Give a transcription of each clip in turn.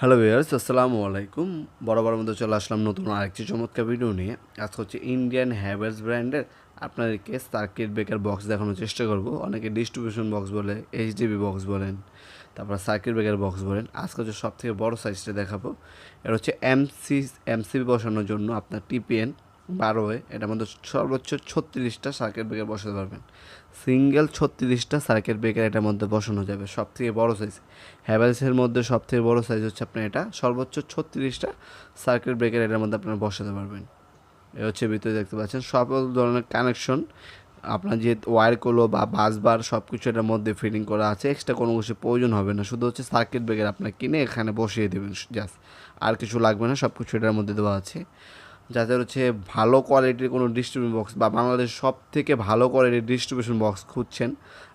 Hello viewers আসসালামু আলাইকুম। বরাবর মধ্যে চলে আসলাম নতুন আরেকটি চমৎকার ভিডিও নিয়ে। আজ হচ্ছে ইন্ডিয়ান হ্যাভেলস ব্র্যান্ডের আপনাদেরকে সার্কিট ব্রেকার বক্স দেখানোর চেষ্টা করব। অনেকে ডিস্ট্রিবিউশন বক্স বলে এইচডিবি বক্স বলেন, তারপর সার্কিট ব্রেকার বক্স বলেন। আজকে হচ্ছে সব থেকে বড়ো সাইজটা দেখাবো। এটা হচ্ছে এমসি এমসিবি বসানোর জন্য আপনার টিপিএন বারো এ, এটার মধ্যে সর্বোচ্চ ছত্রিশটা সার্কিট ব্রেকার বসাতে পারবেন। সিঙ্গেল ছত্রিশটা সার্কিট ব্রেকার এটার মধ্যে বসানো যাবে সব থেকে বড়ো সাইজ হ্যাভেলসের মধ্যে সব থেকে বড়ো সাইজ হচ্ছে আপনার এটা, সর্বোচ্চ ছত্রিশটা সার্কিট ব্রেকার এটার মধ্যে আপনারা বসাতে পারবেন। এ হচ্ছে ভিতরে দেখতে পাচ্ছেন সব ধরনের কানেকশন আপনার যে ওয়্যারগুলো বা বাসবার সব কিছু এটার মধ্যে ফিটিং করা আছে এক্সট্রা কোনো কিছু প্রয়োজন হবে না, শুধু হচ্ছে সার্কিট ব্রেকার আপনার কিনে এখানে বসিয়ে দেবেন জাস্ট আর কিছু লাগবে না সব কিছু এটার মধ্যে দেওয়া আছে। যাদের হচ্ছে ভালো কোয়ালিটির কোনো ডিস্ট্রিবিউশন বক্স বা বাংলাদেশ সব থেকে ভালো কোয়ালিটির ডিস্ট্রিবিউশন বক্স খুঁজছেন,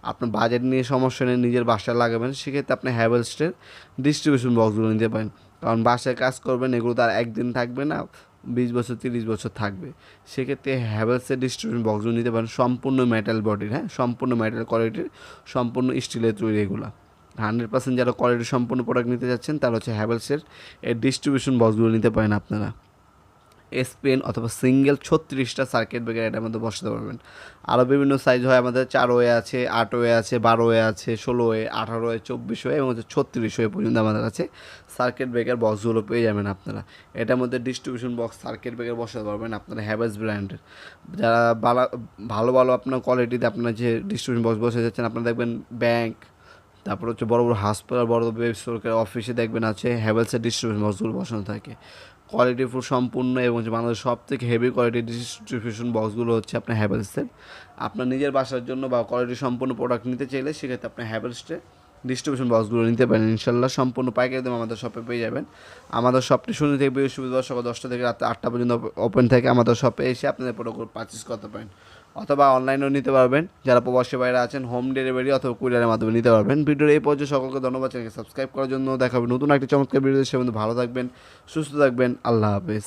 আপনার বাজেট নিয়ে সমস্যা নেই, নিজের বাসায় লাগাবেন, সেক্ষেত্রে আপনি হ্যাভেলসটের ডিস্ট্রিবিউশন বক্সগুলো নিতে পারেন। কারণ বাসায় কাজ করবেন, এগুলো তার একদিন থাকবে না, বিশ বছর, তিরিশ বছর থাকবে। সেক্ষেত্রে হ্যাভেলসের ডিস্ট্রিবিউশন বক্সগুলো নিতে পারেন, সম্পূর্ণ মেটাল বডির হ্যাঁ? সম্পূর্ণ মেটাল কোয়ালিটির সম্পূর্ণ স্টিলের তৈরি এগুলো। হান্ড্রেড পার্সেন্ট যারা কোয়ালিটি সম্পূর্ণ প্রোডাক্ট নিতে যাচ্ছেন, তারা হচ্ছে হ্যাভেলসের এই ডিস্ট্রিবিউশন বক্সগুলো নিতে পারেন আপনারা। এসপেন অথবা সিঙ্গেল ছত্রিশটা সার্কিট ব্রেকার এটার মধ্যে বসাতে পারবেন। আরও বিভিন্ন সাইজ হয়, আমাদের চার ওয়ে আছে, আট ওয়ে আছে, বারো ওয়ে আছে, ষোলো ওয়ে আঠারো ওয়ে চব্বিশ ওয়ে এবং হচ্ছে ছত্রিশ ওয়ে পর্যন্ত আমাদের কাছে সার্কিট ব্রেকার বক্সগুলো পেয়ে যাবেন আপনারা। এটার মধ্যে ডিস্ট্রিবিউশন বক্স সার্কিট ব্রেকার বসাতে পারবেন আপনারা হ্যাভেলস ব্র্যান্ডের যারা ভালো ভালো আপনার কোয়ালিটিতে আপনার যে ডিস্ট্রিবিউশন বক্স বসে যাচ্ছেন, আপনারা দেখবেন ব্যাংক তারপর হচ্ছে বড় বড় হাসপাতাল, বড় বড় সরকারি অফিসে দেখবেন আছে হ্যাভেলসের ডিস্ট্রিবিউশন বক্সগুলো বসানো থাকে। কোয়ালিটি ফুল সম্পূর্ণ এবং বাংলাদেশের সব থেকে হেভি কোয়ালিটি ডিস্ট্রিবিউশন বক্সগুলো হচ্ছে আপনার হ্যাভেলসের আপনার নিজের বাসার জন্য বা কোয়ালিটি সম্পূর্ণ প্রোডাক্ট নিতে চাইলে সেক্ষেত্রে আপনার হ্যাভেলসে ডিস্ট্রিবিউশন বক্সগুলো নিতে পারেন, ইনশাল্লাহ সম্পূর্ণ পাইকারি দাম আমাদের শপে পেয়ে যাবেন। আমাদের শপটি শনি থেকে বৃহস্পতিবার সকাল দশটা থেকে রাত আটটা পর্যন্ত ওপেন থাকে, আমাদের শপে এসে আপনাদের প্রোডাক্ট পারচেস করতে পারেন। অথবা অনলাইনেও নিতে পারবেন, যারা প্রবাসী বাইরে আছেন হোম ডেলিভারি অথবা কুরিয়ারের মাধ্যমে নিতে পারবেন। ভিডিওর এই পর্যায়ে সকলকে ধন্যবাদ, চ্যানেলকে সাবস্ক্রাইব করার জন্য দেখাবেন নতুন একটি চমৎকার ভিডিও সে ভালো থাকবেন, সুস্থ থাকবেন, আল্লাহ হাফেজ।